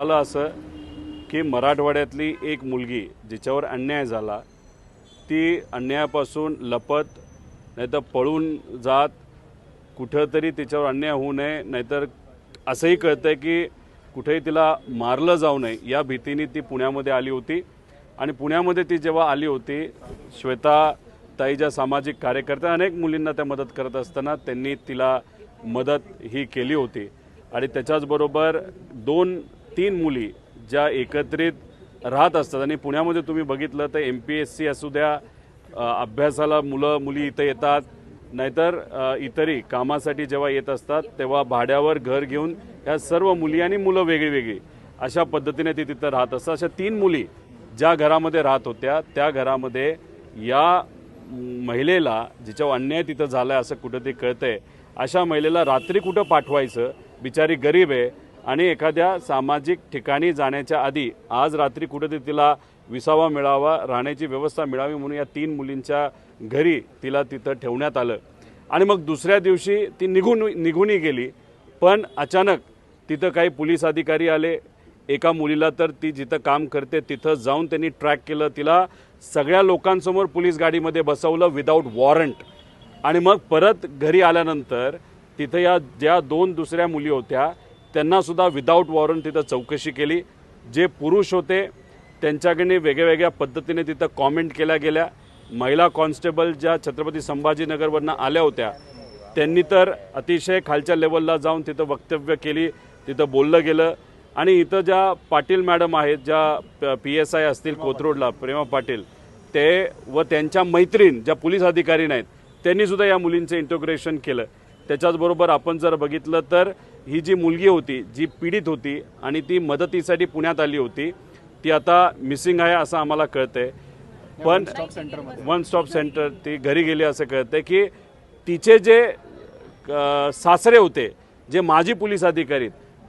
झालं असं की मराठवाड्यातली एक मुलगी जिच्यावर अन्याय झाला ती अन्यायापासून लपत नाहीतर पळून जात कुठंतरी तिच्यावर अन्याय होऊ नये नाहीतर असंही कळतं आहे की कुठेही तिला मारलं जाऊ नये या भीतीने ती पुण्यामध्ये आली होती. आणि पुण्यामध्ये ती जेव्हा आली होती श्वेता ताई ज्या सामाजिक कार्यकर्त्या अनेक मुलींना त्या मदत करत असताना त्यांनी तिला मदत ही केली होती. आणि त्याच्याचबरोबर दोन तीन मुली ज्या एकत्रित राहत असतात. आणि पुण्यामध्ये तुम्ही बघितलं तर एम पी एस सी असू द्या अभ्यासाला मुलं मुली इथं येतात. नाहीतर इतरही कामासाठी जेव्हा येत असतात तेव्हा भाड्यावर घर घेऊन ह्या सर्व मुली आणि मुलं वेगळी वेगळी अशा पद्धतीने ती तिथं राहत असतात. अशा तीन मुली ज्या घरामध्ये राहत होत्या त्या घरामध्ये या महिलेला जिच्यावर अन्याय तिथं झाला असं कुठं ते कळतंय. अशा महिलेला रात्री कुठं पाठवायचं? बिचारी गरीब आहे. आणि एखाद्या सामाजिक ठिकाणी जाण्याच्या आधी आज रात्री कुठेतरी तिला विसावा मिळावा राहण्याची व्यवस्था मिळावी म्हणून या तीन मुलींच्या घरी तिला तिथं ठेवण्यात आलं. आणि मग दुसऱ्या दिवशी ती निघून निघूनही गेली. पण अचानक तिथं काही पोलीस अधिकारी आले. एका मुलीला तर ती जिथं काम करते तिथं जाऊन त्यांनी ट्रॅक केलं. तिला सगळ्या लोकांसमोर पोलीस गाडीमध्ये बसवलं विदाऊट वॉरंट आणि मग परत घरी आल्यानंतर तिथं या ज्या दोन दुसऱ्या मुली होत्या त्यांना सुद्धा विदाऊट वॉरंट तिथं चौकशी केली. जे पुरुष होते त्यांच्याकडे वेगळ्या वेगळ्या पद्धतीने तिथं कॉमेंट केल्या गेल्या. महिला कॉन्स्टेबल ज्या छत्रपती संभाजीनगरवरनं आल्या होत्या त्यांनी तर अतिशय खालच्या लेवलला जाऊन तिथं वक्तव्य केली तिथं बोललं गेलं. आणि इथं ज्या पाटील मॅडम आहेत ज्या पी एस आय असतील कोथरूडला प्रेमा पाटील ते व त्यांच्या मैत्रीण ज्या पोलीस अधिकारी नाहीत त्यांनी सुद्धा या मुलींचं इंटोग्रेशन केलं. त्याच्याचबरोबर आपण जर बघितलं तर ही जी मुलगी होती जी पीडित होती आणि ती मदतीसाठी पुण्यात आली होती ती आता मिसिंग आहे असं आम्हाला कळतंय. पण वन स्टॉप सेंटर ती घरी गेली असं कळतंय की तिचे जे सासरे होते जे माजी पोलीस अधिकारी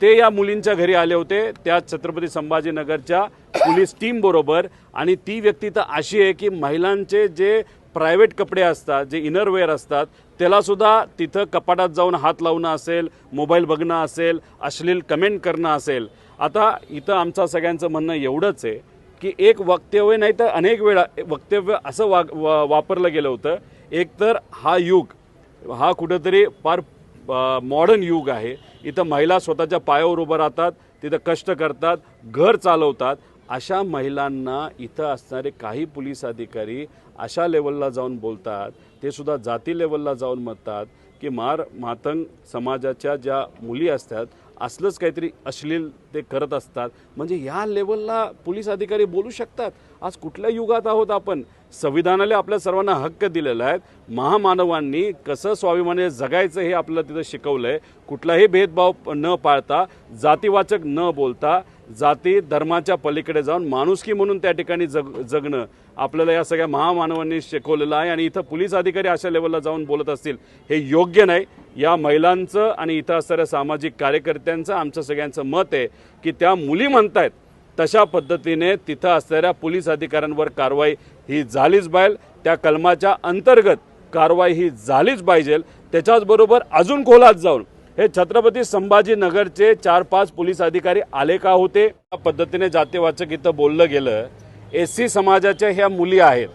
ते या मुलींच्या घरी आले होते त्या छत्रपती संभाजीनगरच्या पोलीस टीम बरोबर. आणि ती व्यक्ती तर अशी आहे की महिलांचे जे प्रायव्हेट कपडे असतात जे इनरवेअर असतात त्यालासुद्धा तिथं कपाटात जाऊन हात लावणं असेल मोबाईल बघणं असेल अश्लील कमेंट करणं असेल. आता इथं आमचं सगळ्यांचं म्हणणं एवढंच आहे की एक वक्तव्य नाही तर अनेक वेळा वक्तव्य असं वा वा- वापरलं गेलं होतं. एकतर हा युग हा कुठंतरी फार मॉडर्न युग आहे. इथं महिला स्वतःच्या पायावर उभं राहतात तिथं कष्ट करतात घर चालवतात. अशा महिलांना इथं असणारे काही पोलीस अधिकारी अशा लेवलला जाऊन बोलतात ते सुद्धा जाती लेवलला जाऊन म्हणतात की मार मातंग समाजाच्या ज्या मुली असतात असलंच काहीतरी अश्लील ते करत असतात. म्हणजे या लेवलला पोलीस अधिकारी बोलू शकतात? आज कुठल्या युगात आहोत आपण? संविधानाला आपल्या सर्वांना हक्क दिलेला आहे. महामानवांनी कसं स्वाभिमाने जगायचं हे आपल्याला तिथं शिकवलं आहे कुठलाही भेदभाव न पाळता जातीवाचक न बोलता जाती धर्माच्या पलीकडे जाऊन माणुसकी म्हणून त्या ठिकाणी जग जगणं आपल्याला या सगळ्या महामानवांनी शिकवलेलं आहे आणि इथं पोलीस अधिकारी अशा लेवलला जाऊन बोलत असतील हे योग्य नाही. या महिलांचं आणि इथं असणाऱ्या सामाजिक कार्यकर्त्यांचं आमचं सगळ्यांचं मत आहे की त्या मुली म्हणतायत तशा पद्धतीने तिथं असणाऱ्या पोलीस अधिकाऱ्यांवर कारवाई ही झालीच पाहिजे. त्या कलमाच्या अंतर्गत कारवाई ही झालीच पाहिजे. त्याच्याचबरोबर अजून खोलात जाऊन हे छत्रपती संभाजीनगरचे चार पाच पोलीस अधिकारी आले का होते? पद्धतीने जातीवाचक इथं बोललं गेलं. एस सी समाजाच्या ह्या मुली आहेत.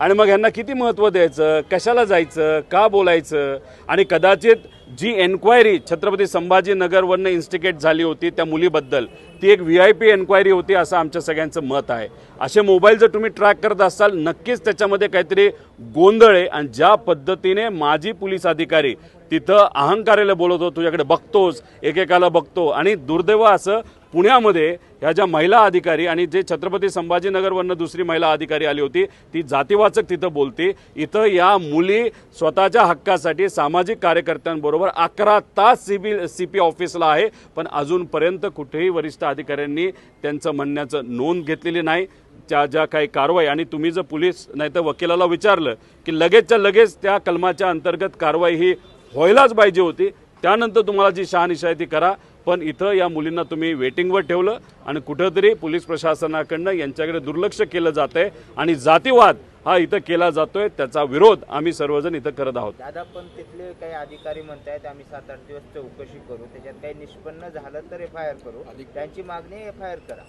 आणि मग यांना किती महत्त्व द्यायचं? कशाला जायचं? का बोलायचं? आणि कदाचित जी एन्क्वायरी छत्रपती संभाजीनगरवरनं इन्स्टिगेट झाली होती त्या मुलीबद्दल ती एक व्ही आय पी एन्क्वायरी होती असं आमच्या सगळ्यांचं मत आहे. असे मोबाईल जर तुम्ही ट्रॅक करत असाल नक्कीच त्याच्यामध्ये काहीतरी गोंधळ आहे आणि ज्या पद्धतीने माजी पोलीस अधिकारी तिथं अहंकाराला बोलत होतो तुझ्याकडे बघतोस एकेकाला बघतो. आणि दुर्दैव असं पुण्यामध्ये ह्या ज्या महिला अधिकारी आणि जे छत्रपती संभाजीनगरवरनं दुसरी महिला अधिकारी आली होती ती जातीवाचक तिथं बोलते. इथं या मुली स्वतःच्या हक्कासाठी सामाजिक कार्यकर्त्यांबरोबर अकरा तास सी बी सी पी ऑफिसला आहे पण अजूनपर्यंत कुठेही वरिष्ठ अधिकाऱ्यांनी त्यांचं म्हणण्याचं नोंद घेतलेली नाही. त्या ज्या काही कारवाई आणि तुम्ही जर पोलीस नाही तर वकिलाला विचारलं की लगेचच्या लगेच त्या कलमाच्या अंतर्गत कारवाई ही व्हायलाच पाहिजे होती त्यानंतर तुम्हाला जी शहानिशा आहे ती करा. पण इथं या मुलींना तुम्ही वेटिंगवर ठेवलं आणि कुठंतरी पोलीस प्रशासनाकडनं यांच्याकडे दुर्लक्ष केलं जात आहे आणि जातीवाद हा इथं केला जातोय त्याचा विरोध आम्ही सर्वजण इथं करत आहोत. दादा पण तिथले काही अधिकारी म्हणतायत आम्ही सात आठ दिवस चौकशी करू त्याच्यात काही निष्पन्न झालं तर एफ आय आर करू त्यांची मागणी एफ आय आर करा.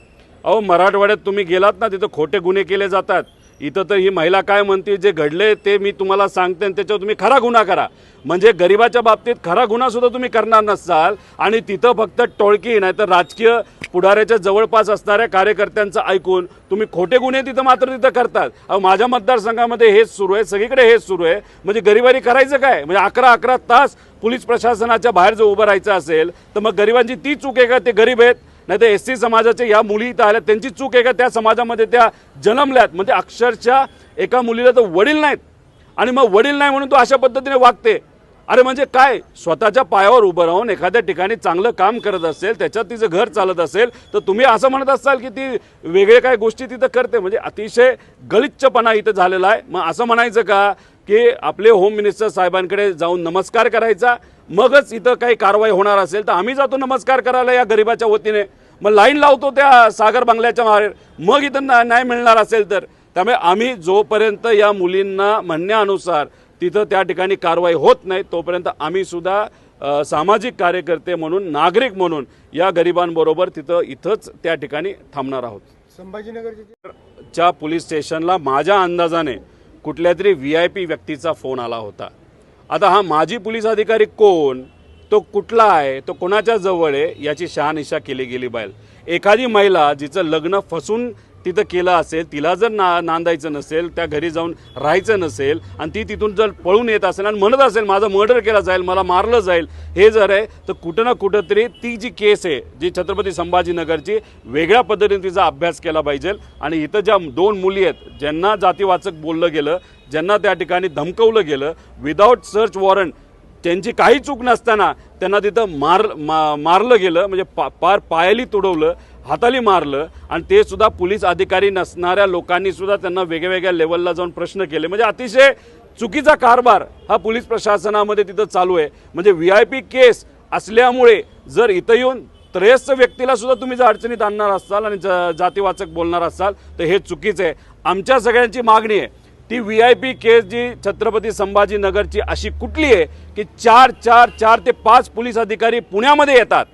अहो मराठवाड्यात तुम्ही गेलात ना तिथं खोटे गुन्हे केले जातात. इथं तर ही महिला काय म्हणते जे घडले ते मी तुम्हाला सांगते आणि त्याच्यावर तुम्ही खरा गुन्हा करा. म्हणजे गरिबाच्या बाबतीत खरा गुन्हा सुद्धा तुम्ही करणार नसाल आणि तिथं फक्त टोळकी नाही तर राजकीय पुढाऱ्याच्या जवळपास असणाऱ्या कार्यकर्त्यांचं ऐकून तुम्ही खोटे गुन्हे तिथं मात्र तिथं करतात. अहो माझ्या मतदारसंघामध्ये हेच सुरू आहे सगळीकडे हेच सुरू आहे. म्हणजे गरिबारी करायचं काय? म्हणजे अकरा अकरा तास पोलीस प्रशासनाच्या बाहेर जर उभं राहायचं असेल तर मग गरिबांची ती चूक आहे का? ते गरीब आहेत. नाही तर एस सी समाजाच्या या मुली इथं आल्या त्यांची चूक आहे का? त्या समाजामध्ये त्या जन्मल्यात. म्हणजे अक्षरशः एका मुलीला तर वडील नाहीत. आणि मग वडील नाही म्हणून तो अशा पद्धतीने वागते. अरे म्हणजे काय? स्वतःच्या पायावर उभं राहून एखाद्या ठिकाणी चांगलं काम करत असेल त्याच्यात तिचं घर चालत असेल तर तुम्ही असं म्हणत असाल की ती वेगळे काय गोष्टी तिथं करते. म्हणजे अतिशय गलिच्छपणा इथं झालेला आहे. मग असं म्हणायचं का? की आपले होम मिनिस्टर साहेबांकडे जाऊन नमस्कार करायचा मगच इथं काही कारवाई होणार असेल तर आम्ही जातो नमस्कार करायला या गरिबाच्या वतीने. मग लाईन लावतो त्या सागर बंगल्याच्या बाहेर मग इथं ना- नाही मिळणार असेल तर. त्यामुळे आम्ही जोपर्यंत या मुलींना म्हणण्यानुसार तिथं त्या ठिकाणी कारवाई होत नाही तोपर्यंत आम्ही सुद्धा सामाजिक कार्यकर्ते म्हणून नागरिक म्हणून या गरिबांबरोबर तिथं इथंच त्या ठिकाणी थांबणार आहोत. संभाजीनगरचे च्या पोलीस स्टेशनला माझ्या अंदाजाने कुठल्या तरी व्ही आय पी व्यक्तीचा फोन आला होता. आता हा माजी पोलीस अधिकारी कोण? तो कुठला आहे? तो कोणाच्या जवळ आहे? याची शहानिशा केली गेली पाहिजे एखादी महिला जिचं लग्न फसून तिथं केलं असेल तिला जर ना नांदायचं नसेल त्या घरी जाऊन राहायचं नसेल आणि ती तिथून जर पळून येत असेल आणि म्हणत असेल माझं मर्डर केलं जाईल मला मारलं जाईल हे जर आहे तर कुठं ना कुठंतरी ती जी केस आहे जी छत्रपती संभाजीनगरची वेगळ्या पद्धतीने तिचा अभ्यास केला पाहिजे. आणि इथं ज्या दोन मुली आहेत ज्यांना जातीवाचक बोललं गेलं ज्यांना त्या ठिकाणी धमकवलं गेलं विदाऊट सर्च वॉरंट त्यांची काही चूक नसताना त्यांना तिथं मार मा मारलं गेलं म्हणजे पा पार पायाली तुडवलं हाताली मारलं आणि ते सुद्धा पोलीस अधिकारी नसणाऱ्या लोकांनी सुद्धा त्यांना वेगवेगळ्या लेवलला जाऊन प्रश्न केले. म्हणजे अतिशय चुकीचा कारभार हा पोलीस प्रशासनामध्ये तिथं चालू आहे. म्हणजे व्ही आय पी केस असल्यामुळे जर इथं येऊन त्रयस्थ व्यक्तीला सुद्धा तुम्ही जर अडचणीत आणणार असाल आणि ज- जातीवाचक बोलणार असाल तर हे चुकीचं आहे. आमच्या सगळ्यांची मागणी आहे ती व्ही आय पी केस जी छत्रपती संभाजीनगरची अशी कुठली आहे की चार चार चार ते पाच पोलीस अधिकारी पुण्यामध्ये येतात.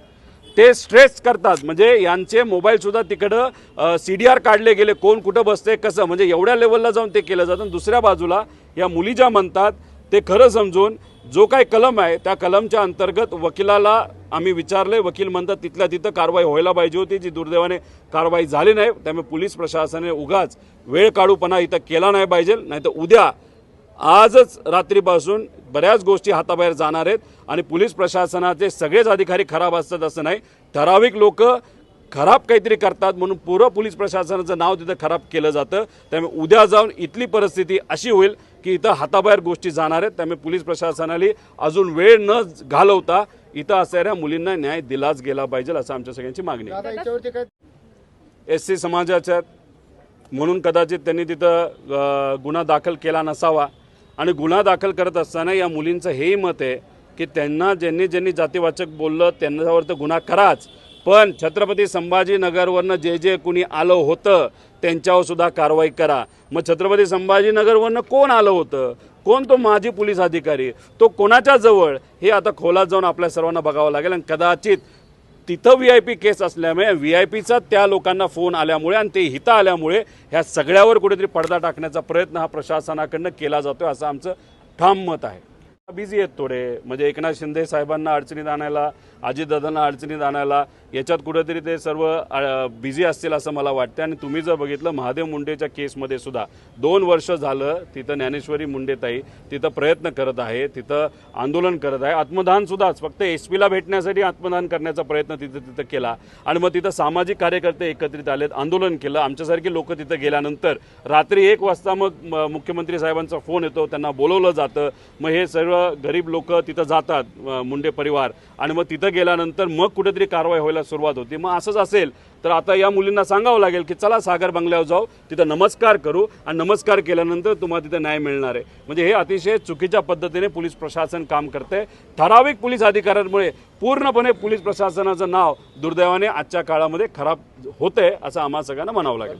ते स्ट्रेस करतात. म्हणजे यांचे मोबाईलसुद्धा तिकडं सी डी आर काढले गेले. कोण कुठं बसते कसं? म्हणजे एवढ्या लेवलला जाऊन ते केलं जातं. दुसऱ्या बाजूला या मुली ज्या म्हणतात ते खरं समजून जो काही कलम आहे त्या कलमच्या अंतर्गत वकिलाला आम्ही विचारले वकील म्हणतात तिथल्या तिथं कारवाई व्हायला पाहिजे होती. जी दुर्दैवाने कारवाई झाली नाही त्यामुळे पोलीस प्रशासनाने उगाच वेळ काढूपणा इथं केला नाही पाहिजे. नाही तर उद्या आजच रात्रीपासून बऱ्याच गोष्टी हाताबाहेर जाणार आहेत आणि पोलीस प्रशासनाचे सगळेच अधिकारी खराब असतात असं नाही. ठराविक लोक खराब काहीतरी करतात म्हणून पूर्ण पोलीस प्रशासनाचं नाव तिथं खराब केलं जातं. त्यामुळे उद्या जाऊन इथली परिस्थिती अशी होईल की इथं हाताबाहेर गोष्टी जाणार आहेत. त्यामुळे पोलीस प्रशासनाने अजून वेळ न घालवता इथं असणाऱ्या मुलींना न्याय दिलाच गेला पाहिजे असं आमच्या सगळ्यांची मागणी आहे. एस सी समाजाच्या म्हणून कदाचित त्यांनी तिथं गुन्हा दाखल केला नसावा. आणि गुन्हा दाखल करत असताना या मुलींचं हेही मत आहे की त्यांना ज्यांनी ज्यांनी जातीवाचक बोललं त्यांच्यावर तर गुन्हा कराच. पण छत्रपती संभाजीनगरवरनं जे जे कुणी आलं होतं त्यांच्यावर सुद्धा कारवाई करा. मग छत्रपती संभाजीनगरवरनं कोण आलं होतं? कोण तो माजी पोलीस अधिकारी? तो कोणाच्या जवळ? हे आता खोलात जाऊन आपल्या सर्वांना बघावं लागेल. आणि कदाचित तिथं व्ही आय पी केस असल्यामुळे व्ही आय पीचा त्या लोकांना फोन आल्यामुळे आणि ते हिथं आल्यामुळे ह्या सगळ्यावर कुठेतरी पडदा टाकण्याचा प्रयत्न हा प्रशासनाकडनं केला जातोय असं आमचं ठाम मत आहे. बिझी आहेत थोडे. म्हणजे एकनाथ शिंदे साहेबांना अडचणीत आणायला अजितदादांना अडचणीत आणायला याच्यात कुठेतरी ते सर्व बिझी असतील असं मला वाटतं आणि तुम्ही जर बघितलं महादेव मुंडेच्या केसमध्ये सुद्धा दोन वर्ष झालं तिथं ज्ञानेश्वरी मुंडेताई तिथं प्रयत्न करत आहे तिथं आंदोलन करत आहे. आत्मदान सुद्धाच फक्त एस पीला भेटण्यासाठी आत्मदान करण्याचा प्रयत्न तिथं तिथं केला. आणि मग तिथं सामाजिक कार्यकर्ते एकत्रित आलेत आंदोलन केलं. आमच्यासारखी लोक तिथं गेल्यानंतर रात्री एक वाजता मग मुख्यमंत्री साहेबांचा फोन येतो त्यांना बोलवलं जातं. मग हे सर्व सगळं गरीब लोक तिथं जातात मुंडे परिवार. आणि मग तिथं गेल्यानंतर मग कुठेतरी कारवाई व्हायला सुरुवात होती. मग असंच असेल तर आता या मुलींना सांगावं लागेल की चला सागर बंगल्यावर जाऊ तिथं नमस्कार करू आणि नमस्कार केल्यानंतर तुम्हाला तिथं न्याय मिळणार आहे. म्हणजे हे अतिशय चुकीच्या पद्धतीने पोलीस प्रशासन काम करते ठराविक पोलीस अधिकाऱ्यांमुळे पूर्णपणे पोलीस प्रशासनाचं नाव दुर्दैवाने आजच्या काळामध्ये खराब होतंय असं आम्हा सगळ्यांना म्हणावं लागेल.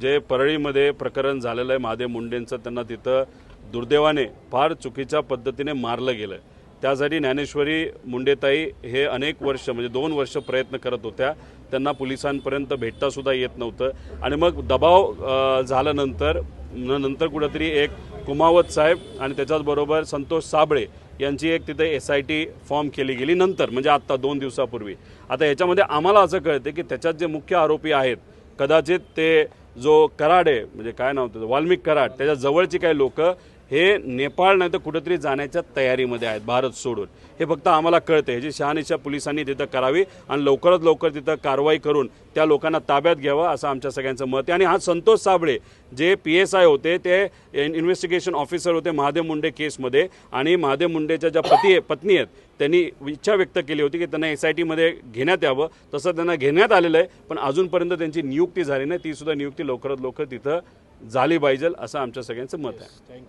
जे परळीमध्ये प्रकरण झालेलं आहे महादेव मुंडेंचं त्यांना तिथं दुर्दैवाने फार चुकीच्या पद्धतीने मारलं गेलं त्यासाठी ज्ञानेश्वरी मुंडेताई हे अनेक वर्ष म्हणजे दोन वर्ष प्रयत्न करत होत्या. त्यांना पोलिसांपर्यंत भेटतासुद्धा येत नव्हतं. आणि मग दबाव झाल्यानंतर नंतर कुठंतरी एक कुमावत साहेब आणि त्याच्याचबरोबर संतोष साबळे यांची एक तिथे एस आय टी फॉर्म केली गेली नंतर म्हणजे आत्ता दोन दिवसापूर्वी. आता याच्यामध्ये आम्हाला असं कळते की त्याच्यात जे मुख्य आरोपी आहेत कदाचित ते जो कराड आहे म्हणजे काय नाव त्याचं वाल्मिक कराड त्याच्या जवळची काही लोक हे नेपाळ नाही तर कुठेतरी जाण्याच्या तयारीमध्ये आहेत भारत सोडून. हे फक्त आम्हाला कळतं ह्याची शहानिशा पोलिसांनी तिथं करावी आणि लवकरात लवकर तिथं कारवाई करून त्या लोकांना ताब्यात घ्यावं असं आमच्या सगळ्यांचं मत आहे. आणि हा Santosh Sable J P S I होते ते इन्व्हेस्टिगेशन ऑफिसर होते महादेव मुंडे केसमध्ये. आणि महादेव मुंडेच्या ज्या पती पत्नी आहेत त्यांनी इच्छा व्यक्त केली होती की त्यांना एस आय टीमध्ये घेण्यात यावं. तसं त्यांना घेण्यात आलेलं आहे पण अजूनपर्यंत त्यांची नियुक्ती झाली नाही. तीसुद्धा नियुक्ती लवकरात लवकर तिथं झाली पाहिजे असं आमच्या सगळ्यांचं मत आहे.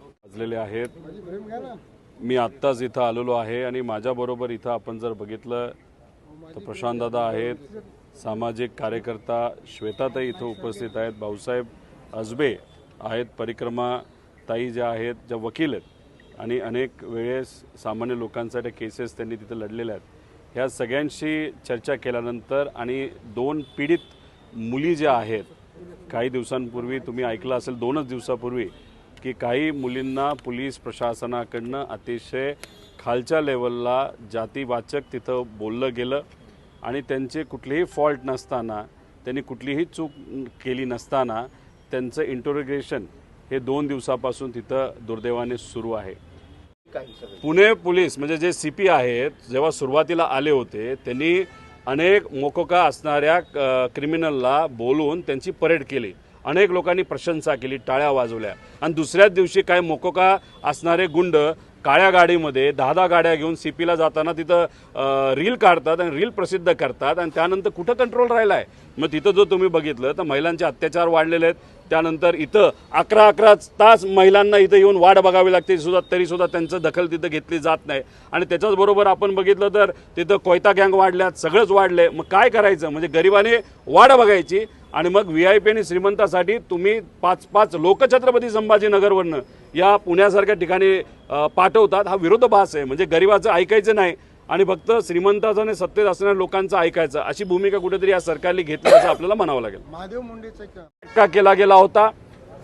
वाजलेले आहेत. मी आत्ताच इथं आलेलो आहे आणि माझ्याबरोबर इथं आपण जर बघितलं तर प्रशांत दादा आहेत सामाजिक कार्यकर्ता श्वेताताई इथं उपस्थित आहेत भाऊसाहेब अजबे आहेत परिक्रमा ताई ज्या आहेत ज्या वकील आहेत. आणि अनेक वेळेस सामान्य लोकांसाठी केसेस त्यांनी तिथं लढलेल्या आहेत. ह्या सगळ्यांशी चर्चा केल्यानंतर आणि दोन पीडित मुली ज्या आहेत काही दिवसांपूर्वी तुम्ही ऐकलं असेल दोनच दिवसापूर्वी की काही मुलींना पोलीस प्रशासनाकडनं अतिशय खालच्या लेवलला जातीवाचक तिथं बोललं गेलं आणि त्यांचे कुठलेही फॉल्ट नसताना त्यांनी कुठलीही चूक केली नसताना त्यांचं इंटरोगेशन हे दोन दिवसापासून तिथं दुर्दैवाने सुरू आहे. पुणे पोलीस म्हणजे जे सी पी आहेत जेव्हा सुरुवातीला आले होते त्यांनी अनेक मोकोका असणाऱ्या क्रिमिनलला बोलून त्यांची परेड केली. अनेक लोकांनी प्रशंसा केली टाळ्या वाजवल्या. आणि दुसऱ्याच दिवशी काय मोकोका असणारे गुंड काळ्या गाडीमध्ये दहा दहा गाड्या घेऊन सी पीला जाताना तिथं रील काढतात आणि रील प्रसिद्ध करतात आणि त्यानंतर कुठं कंट्रोल राहिला आहे मग तिथं जो तुम्ही बघितलं तर महिलांचे अत्याचार वाढलेले आहेत. त्यानंतर इथं अकरा अकरा तास महिलांना इथं येऊन वाट बघावी लागते सुद्धा तरीसुद्धा त्यांचं दखल तिथं घेतली जात नाही. आणि त्याच्याचबरोबर आपण बघितलं तर तिथं कोयता गँग वाढल्यात सगळंच वाढलंय. मग काय करायचं? म्हणजे गरिबाने वाट बघायची. आणि मग व्ही आय पी आणि श्रीमंतासाठी तुम्ही पाच पाच लोकछत्रपती संभाजीनगरवरनं या पुण्यासारख्या ठिकाणी पाठवतात. हा विरोधाभास आहे. म्हणजे गरिबाचं ऐकायचं नाही आणि फक्त श्रीमंताचं आणि सत्तेत असणाऱ्या लोकांचं ऐकायचं. अशी भूमिका कुठेतरी या सरकारने घेतली असं आपल्याला म्हणावं लागेल. महादेव मुंडेचं केला गेला होता?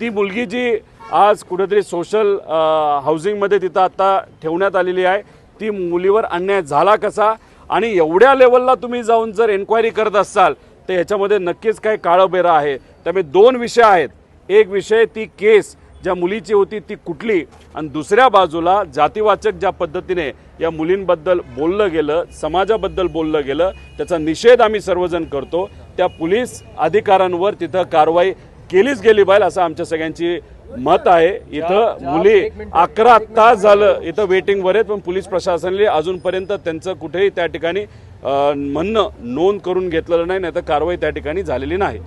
ती मुलगी जी आज कुठेतरी सोशल हाऊसिंगमध्ये तिथं आता ठेवण्यात आलेली आहे ती मुलीवर अन्याय झाला कसा? आणि एवढ्या लेवलला तुम्ही जाऊन जर एन्क्वायरी करत असाल तर याच्यामध्ये नक्कीच काही काळं बेरा आहे त्यामुळे दोन विषय आहेत. एक विषय ती केस ज्या मुलीची होती ती कुठली आणि दुसऱ्या बाजूला जातीवाचक ज्या पद्धतीने या मुलींबद्दल बोललं गेलं समाजाबद्दल बोललं गेलं त्याचा निषेध आम्ही सर्वजण करतो. त्या पोलीस अधिकाऱ्यांवर तिथं कारवाई केलीच गेली पाहिजे असं आमच्या सगळ्यांची मत आहे. इथं मुली अकरा तास झालं इथं वेटिंगवर आहेत पण पोलीस प्रशासनाने अजूनपर्यंत त्यांचं कुठेही त्या ठिकाणी म्हणणं नोंद करून घेतलेलं नाही नाही तर कारवाई त्या ठिकाणी झालेली नाही.